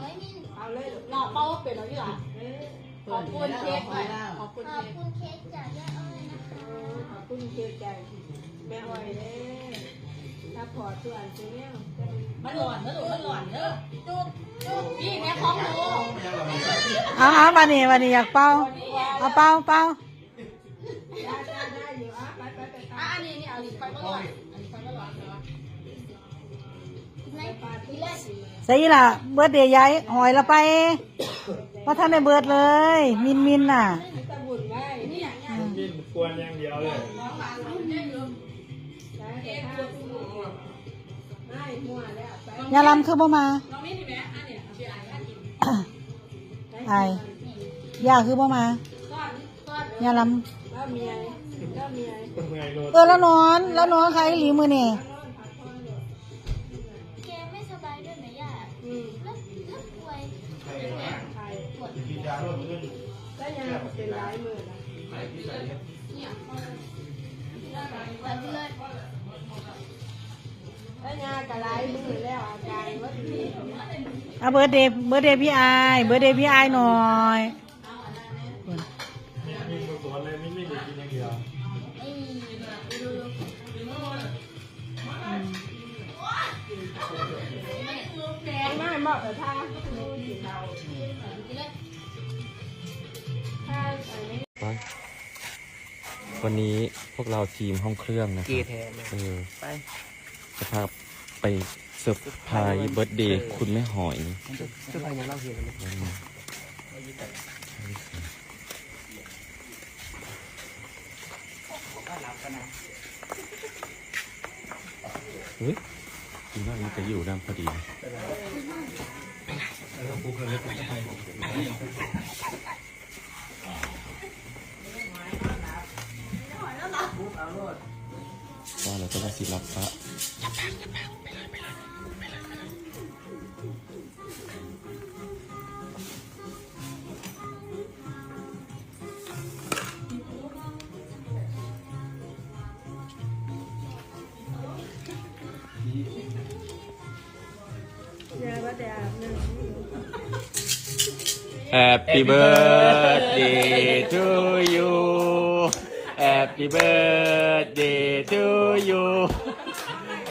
หมมินเอาเลยหลอกเป้าเป็นเอาอยู่หรอขอบคุณเค้กหน่อยขอบคุณขอบเค้กคุณเค้กจากย่อ้อยนะคะ ขอบคุณเค้กใจแม่อ้อยเด้ถ้าพอส่วนซื้อเนี่ยมันหล่อนเด้อลูกมันหล่อนเด้อจุ๊บจุ๊บพี่แม่ของหนู เอาเอาวันนี้วันนี้อยากเป่าเอาเป่าเป่าได้ได้ได้อยู่ะอันนี้นี่เอาดิไปก็ร้อนอันนี้ไฟมันหล่อนเหรอไหนอีเล่นใส่ละเบิร์ดเดย์ยายหอยละไปเพราะท่านได้เบิร์ดเลย มินมินน่ะมีตะบุญไว้นี่อย่างเงี้ยกินกวนอย่างเดียวเลยได้แต่ถ้าไม่มั่วแล้วไปยาลำคือบ่มา ไอ้ย่าคือบ่มาก้อนก้อนยาลแล้วเมียแล้วเมียเมื่อยโลดำเออแล้วนอน แล้วนอนใครหลีมือนี่แกไม่สบายด้วยไหมย่าอืมแล้วแล้วป่วยใครกินยาโลดขึ้นแล้วยังเป็นหลายหมื่นอะแบบเลิศแล้วยังก็หลายหมื่นแล้วอาจารย์ว่าที่ เอาเบิร์ดเดย์เบิร์ดเดย์พี่ไอายเบิร์ดเดย์พี่ไอายหน่อยมีคนสอนเลยไม่ไม่ได้กินอย่างเดียวไอ้ไม่บอกแต่ถ้าถ้าอันนี้วันนี้พวกเราทีมห้องเครื่องนะคเกรับแทนเออไปจะพา ไปเซอร์ไพรส์เบิร์ดเดย์คุณแม่หอยเสื้อผ้ายังเล่าเฮียกันเลยเฮ้ยคิดว่ามันจะอยู่ด้านพอดีว่าเราจะมาสิรับพระ ยาว่าแต่อาบน้ Happy birthday to you Happy birthday to you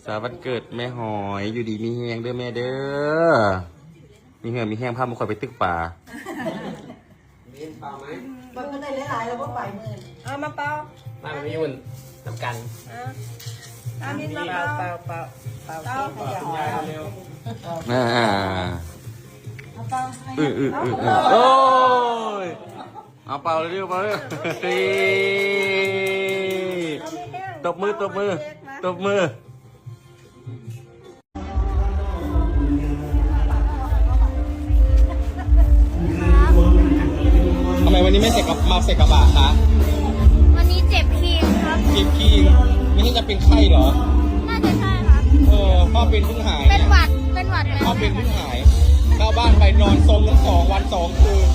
ขสันต์วันเกิดแม่หอยอยู่ดีมีแหงเด้อแม่เด้อ มีเหือมีแหงภาพมันคอยไปตึกป่ามันก็ได้หลายๆแล้วก็ไปมือเอามาเป่ามาไม่ยุ่นทำกันอามินมาเป่าเป่าเป่าเป่าเป่าอ่าอืออืออืออือโอ้ยเอาเป่าเลยดิเป่าเลยเฮ้ยตบมือตบมือตบมือ ม่ใส่กับมาใส่กระบะคะวันนี้เจ็บคิงครับเก็บขี้ไม่ใช่จะเป็นไข้เหรอ น่าจะใช่ครับ เออพ่อเป็นเพิ่งหายเป็นเนี่ยหวัด เป็นหวัดแล้วพ่อเป็นเพิ่งหายเข้าบ้านไปนอนสมทั้งสองวันสองคืน